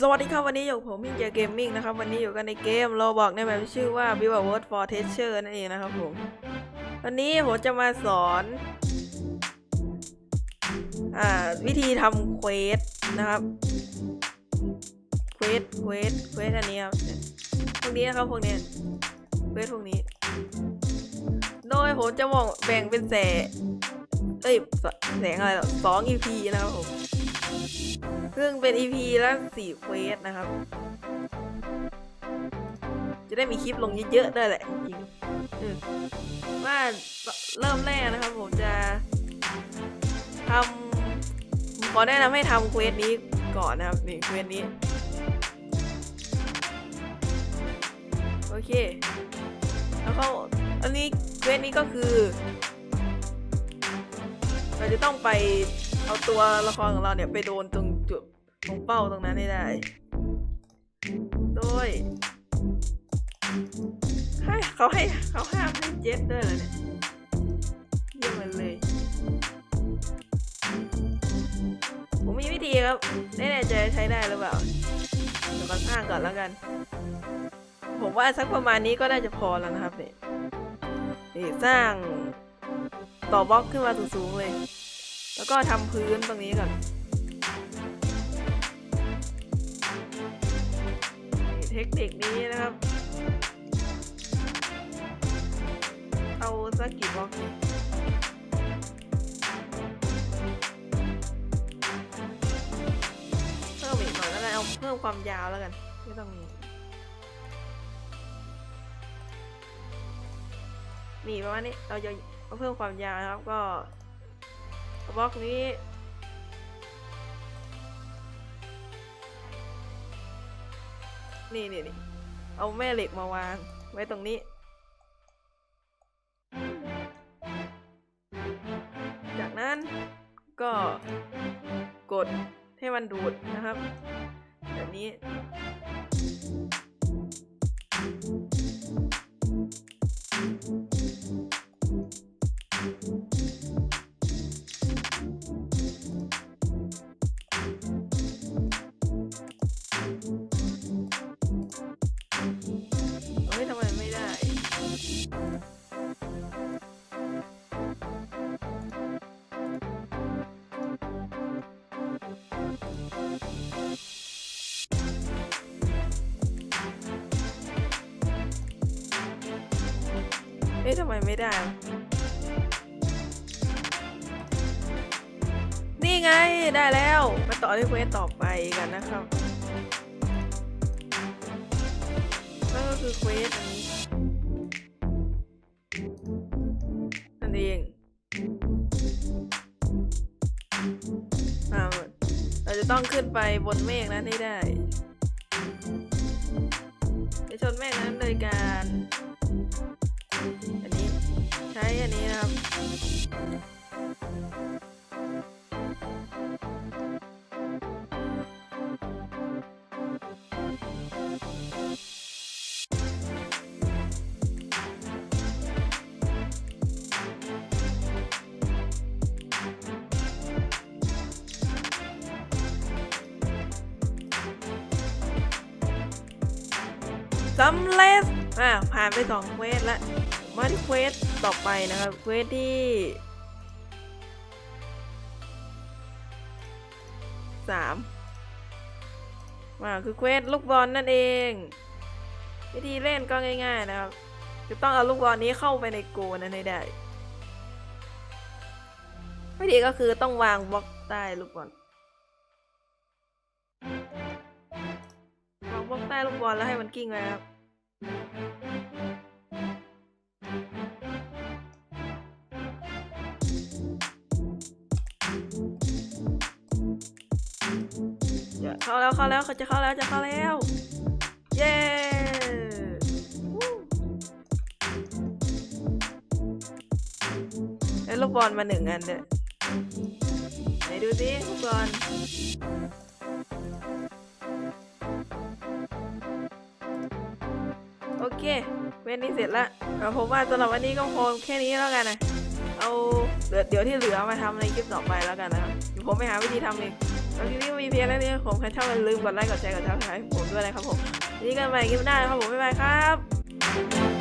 สวัสดีครับวันนี้อยู่กับผมมิงเจเกมมิ่งนะครับวันนี้อยู่กันในเกมเราบอกในแบบที่ชื่อว่า b i v a w o r d for Teacher นั่นเองนะครับผมวันนี้ผมจะมาสอนอ่าวิธีทำเควสนะครับเควสเควสเควสอันนี้ครับพวกนี้นะครับพวกนี้เควสพวกนี้ โดยผมจะมองแบ่งเป็นแสงเอ้ยแสแสงอะไรหรอสอง EP นะครับผม ซึ่งเป็น EP ละสี่เควสนะครับ จะได้มีคลิปลงเยอะๆด้วยแหละจริงๆว่าเริ่มแรกนะครับ ผมจะทำขอแนะนำให้ทำเควสนี้ก่อนนะครับนี่เควสนี้ โอเค แล้วก็อันนี้เควสนี้ก็คือเราจะต้องไปเอาตัวละครของเราเนี่ยไปโดนตรง จุดตรงเป้าตรงนั้นให้ได้ โดยให้เขาให้เขาห้ามให้เจ็ตด้วยเหรอเนี่ยเยี่ยมันเลย ผมมีวิธีครับแน่ใจใช้ได้หรือเปล่าเดี๋ยวมาสร้างก่อนแล้วกัน ผมว่าสักประมาณนี้ก็น่าจะพอแล้วนะครับเนี่ยนี่สร้างต่อบล็อกขึ้นมาสูงๆเลย แล้วก็ทำพื้นตรงนี้ก่อน เทคนิคนี้นะครับ เอาสักกี่บล็อกเพิ่มอีกหน่อยแล้วกันเอาเพิ่มความยาวแล้วกัน ไม่ต้องมีนี่ประมาณนี้เราจะเอาเพิ่มความยาวนะครับก็บล็อกนี้ นี่นี่นี่เอาแม่เหล็กมาวาง ไว้ตรงนี้ จากนั้นก็กดให้มันดูดนะครับ แบบนี้ ทำไมไม่ได้ นี่ไงได้แล้วมาต่อที่เควสต่อไปกันนะครับนั่นก็คือเควสอันนี้นั่นเองเราจะต้องขึ้นไปบนเมฆนั้นให้ได้จะชนเมฆนั้นโดยการ สำเร็จอ่าผ่านไปสองเควสแล้วมาที่เควสต่อไปนะครับเควสที่สามอ่าคือเควสลูกบอลนั่นเอง วิธีเล่นก็ง่าย ๆ นะครับจะต้องเอาลูกบอลนี้เข้าไปในโกนั้นให้ได้วิธีก็คือต้องวางบล็อกใต้ลูกบอลวางบล็อกใต้ลูกบอลแล้วให้มันกิ้งไว้ครับ จะเข้าแล้วเข้าแล้วเขาจะเข้าแล้วจะเข้าแล้ว เย้ได้ลูกบอลมาหนึ่งอันเด้อไหนดูสิลูกบอล เคเว้นนี้เสร็จละเอาผมว่าสำหรับวันนี้ก็พอแค่นี้แล้วกันนะเอาเดี๋ยวเดี๋ยวที่เหลือมาทำในคลิปต่อไปแล้วกันนะครับผมไปหาวิธีทำเองแล้วทีนี้มีเพียงแค่นี้ผมใครชอบลืมกดไลค์กดแชร์กดซับสไครต์ผมด้วยนะครับผมนี้กันใหม่คลิปหน้านะครับผมบ๊ายบายครับ